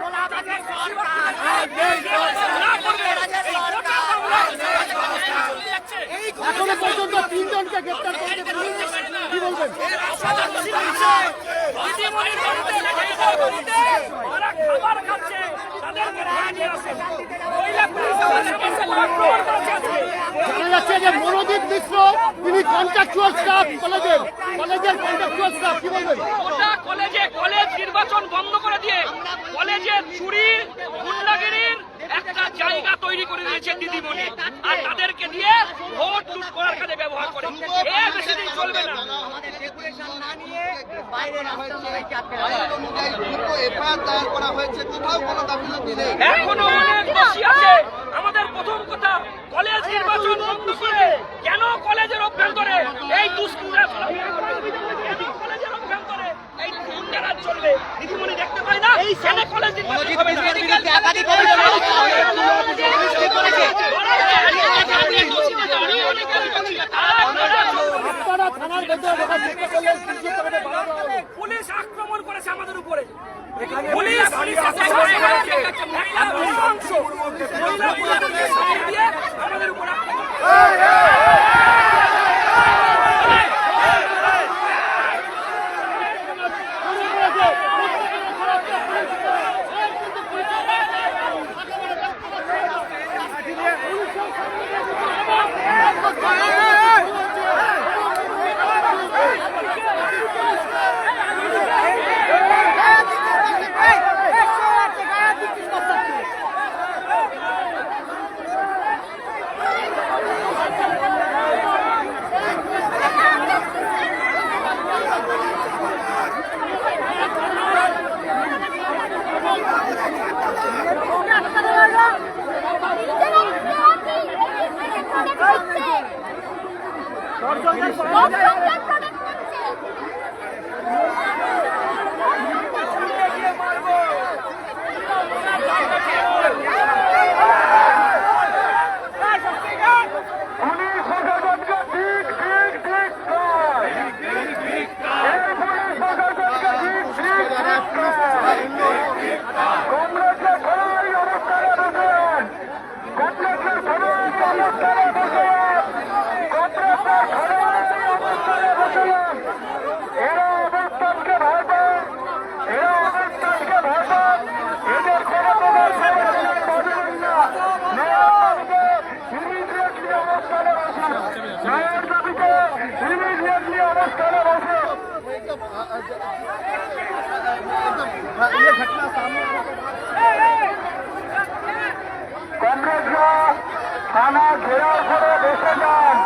গোলাবাজের সরকার এখনও পর্যন্ত তিনজনকে গ্রেপ্তার পুলিশ। কি বলবেন। জানা যে মনোদীপ মিশ্র, তিনি কন্ট্রাকচুয়াল স্টাফ কলেজের কলেজের কন্ট্রাকচুয়াল স্টাফ কি বলবেন? কলেজে কলেজ নির্বাচন বন্ধ করে দিয়ে কলেজের চুরি, গুন্ডাগিরির একটা জায়গা তৈরি করে দিয়েছে দিদিমণি। আর তাদেরকে দিয়ে ভোট লুট করার কাজে ব্যবহার করে। চলবে না। এখনও অনেক আমাদের প্রথম কথা, কলেজ নির্বাচন বন্ধ করে কেন কলেজের অভ্যন্তরে এই দুষ্কৃতরা চলাফেরা করবে? কেন কলেজের অভ্যন্তরে এই গুন্ডারাজ চলবে দিদিমণি দেখতে পাই না কেন কলেজ নির্বাচন হবে না? বিরুদ্ধে একাধিক অভিযোগ সৃষ্টি করেছে। আপনারা থানার ভেতরে ঢোকার চেষ্টা করলে পুলিশের তরফে বাধা দেওয়া হলো। পুলিশ আক্রমণ করেছে আমাদের উপরে পুলিশ আমাদের উপরে কংগ্রেসরা থানা ঘেরার করে বসে যান।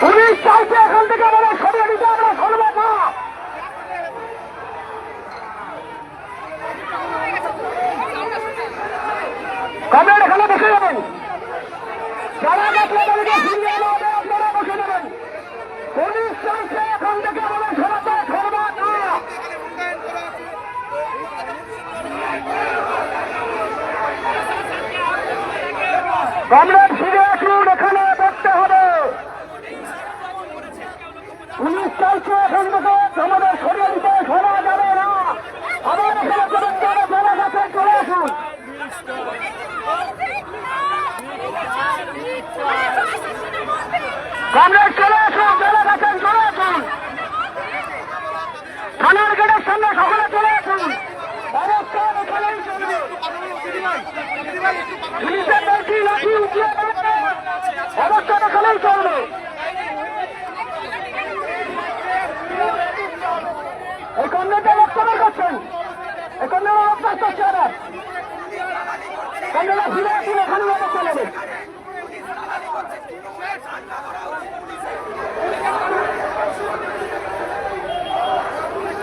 পুলিশ চাইছে এখান থেকে আমাদের সরিয়ে আমরা সরব না কমরেড, এখানে বসে যাবেন। যারা দেখলে তাদেরকে ফিরিয়ে আনা হবে আপনারা খন্দকার আমাদের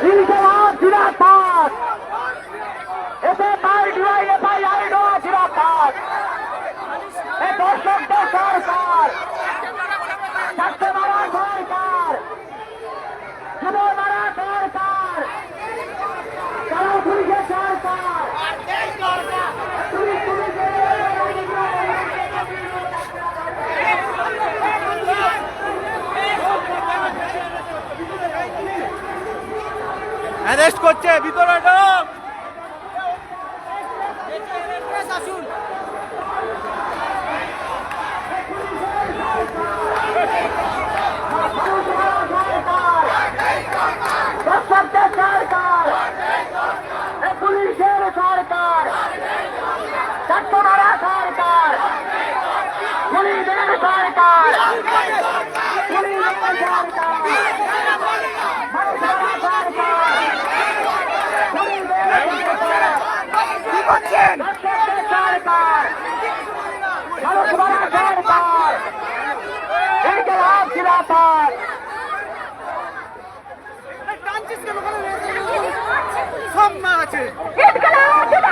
ইনকেলাব জিরাফাত। এতে পাই ডিওয়াই এফআই আইডো জিরাফাত। এ দর্শক দর্শক অ্যারেস্ট করছে ভিতরে கேட்கலாம்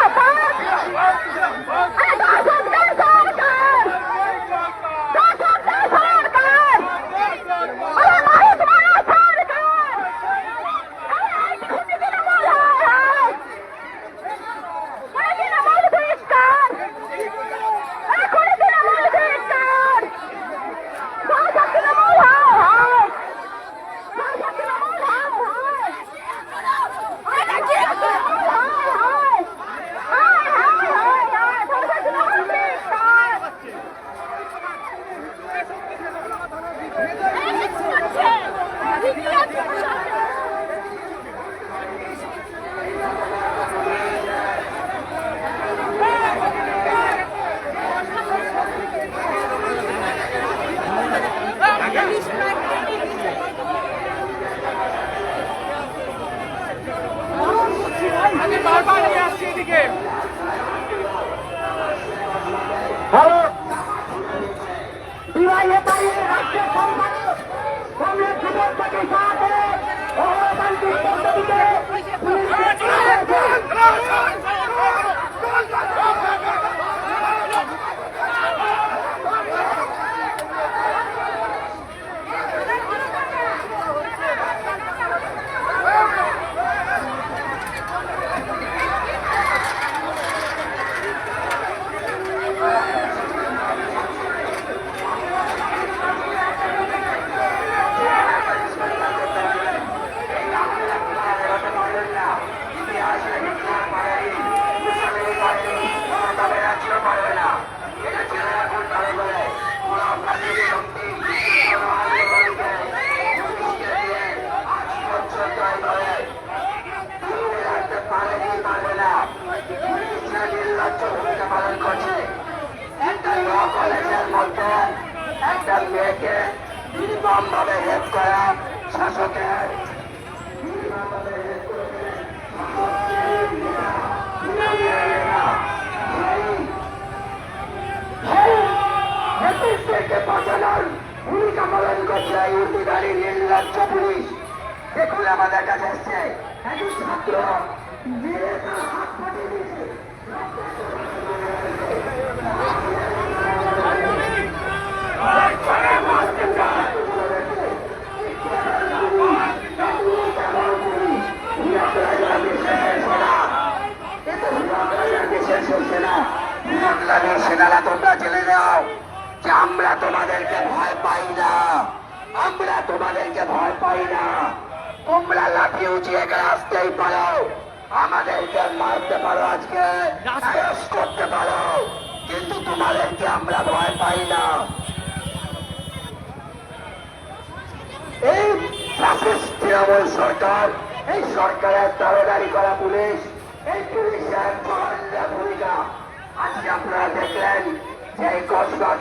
কলেজের মধ্যে একটা মেয়েকে নির্মমভাবে হেড করা শাসকের বাঁচানোর ভূমিকা পালন করছে এই উর্দিধারী নির্লজ্জ পুলিশ দেখুন আমাদের কাছে ছাত্র ইসলামী সেনারা তোমরা যে আমরা তোমাদেরকে ভয় পাই না আমরা তোমাদেরকে ভয় পাই না তোমরা লাঠি উঁচিয়ে আসতেই পারো আমাদেরকে মারতে পারো আজকে করতে পারো। কিন্তু তোমাদেরকে আমরা ভয় পাই না। এই তৃণমূল সরকার, এই সরকারের দাবেদারি করা পুলিশ, এই পুলিশের ভূমিকা। আজকে আপনারা দেখলেন যে এই কসবা